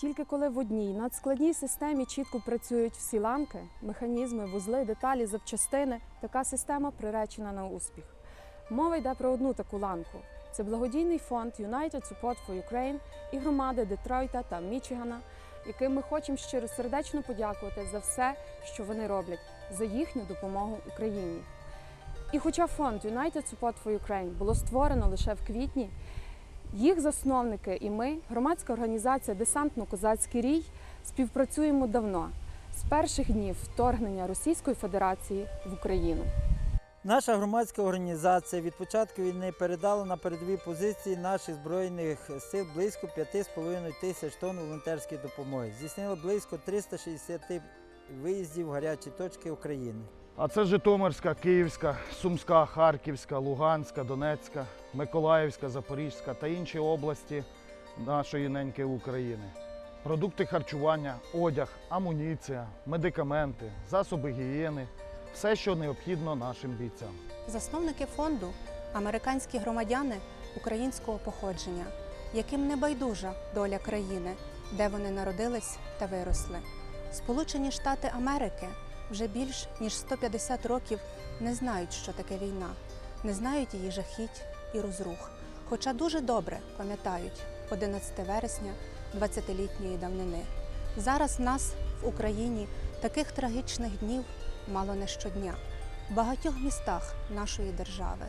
Тільки коли в одній надскладній системі чітко працюють всі ланки, механізми, вузли, деталі, запчастини, така система приречена на успіх. Мова йде про одну таку ланку. Це благодійний фонд United Support for Ukraine і громади Детройта та Мічигана, яким ми хочемо щиросердечно подякувати за все, що вони роблять, за їхню допомогу Україні. І хоча фонд United Support for Ukraine було створено лише в квітні, їх засновники і ми, громадська організація Десантно-Козацький рій, співпрацюємо давно з перших днів вторгнення Російської Федерації в Україну. Наша громадська організація від початку війни передала на передові позиції наших збройних сил близько 5,5 тисяч тонн волонтерської допомоги. Здійснила близько 360 виїздів в гарячі точки України. А це Житомирська, Київська, Сумська, Харківська, Луганська, Донецька, Миколаївська, Запорізька та інші області нашої неньки України. Продукти харчування, одяг, амуніція, медикаменти, засоби гігієни все, що необхідно нашим бійцям. Засновники фонду американські громадяни українського походження, яким не байдужа доля країни, де вони народились та виросли. Сполучені Штати Америки вже більш ніж 150 років не знають, що таке війна, не знають її жахіть і розрух. Хоча дуже добре пам'ятають 11 вересня 20-літньої давнини. Зараз нас в Україні таких трагічних днів мало не щодня в багатьох містах нашої держави.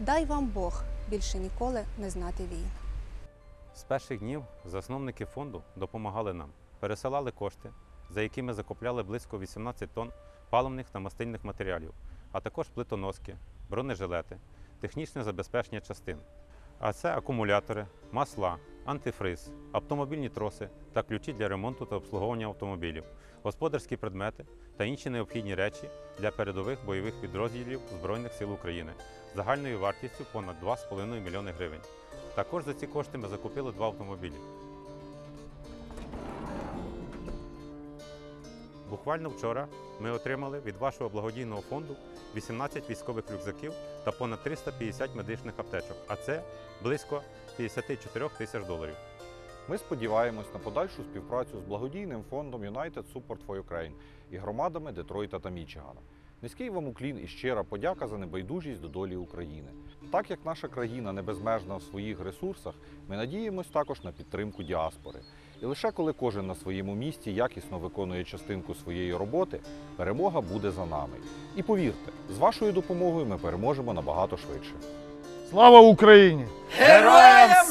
Дай вам Бог більше ніколи не знати війн. З перших днів засновники фонду допомагали нам, пересилали кошти, за якими закупляли близько 18 тонн паливних та мастильних матеріалів, а також плитоноски, бронежилети, технічне забезпечення частин. А це акумулятори, масла, антифриз, автомобільні троси та ключі для ремонту та обслуговування автомобілів, господарські предмети та інші необхідні речі для передових бойових підрозділів Збройних сил України загальною вартістю понад 2,5 мільйони гривень. Також за ці кошти ми закупили два автомобілі. Буквально вчора ми отримали від вашого благодійного фонду 18 військових рюкзаків та понад 350 медичних аптечок, а це близько 54 тисяч доларів. Ми сподіваємось на подальшу співпрацю з благодійним фондом United Support for Ukraine і громадами Детройта та Мічигана. Низький вам уклін і щира подяка за небайдужість до долі України. Так як наша країна не безмежна в своїх ресурсах, ми надіємось також на підтримку діаспори. І лише коли кожен на своєму місці якісно виконує частинку своєї роботи, перемога буде за нами. І повірте, з вашою допомогою ми переможемо набагато швидше. Слава Україні! Героям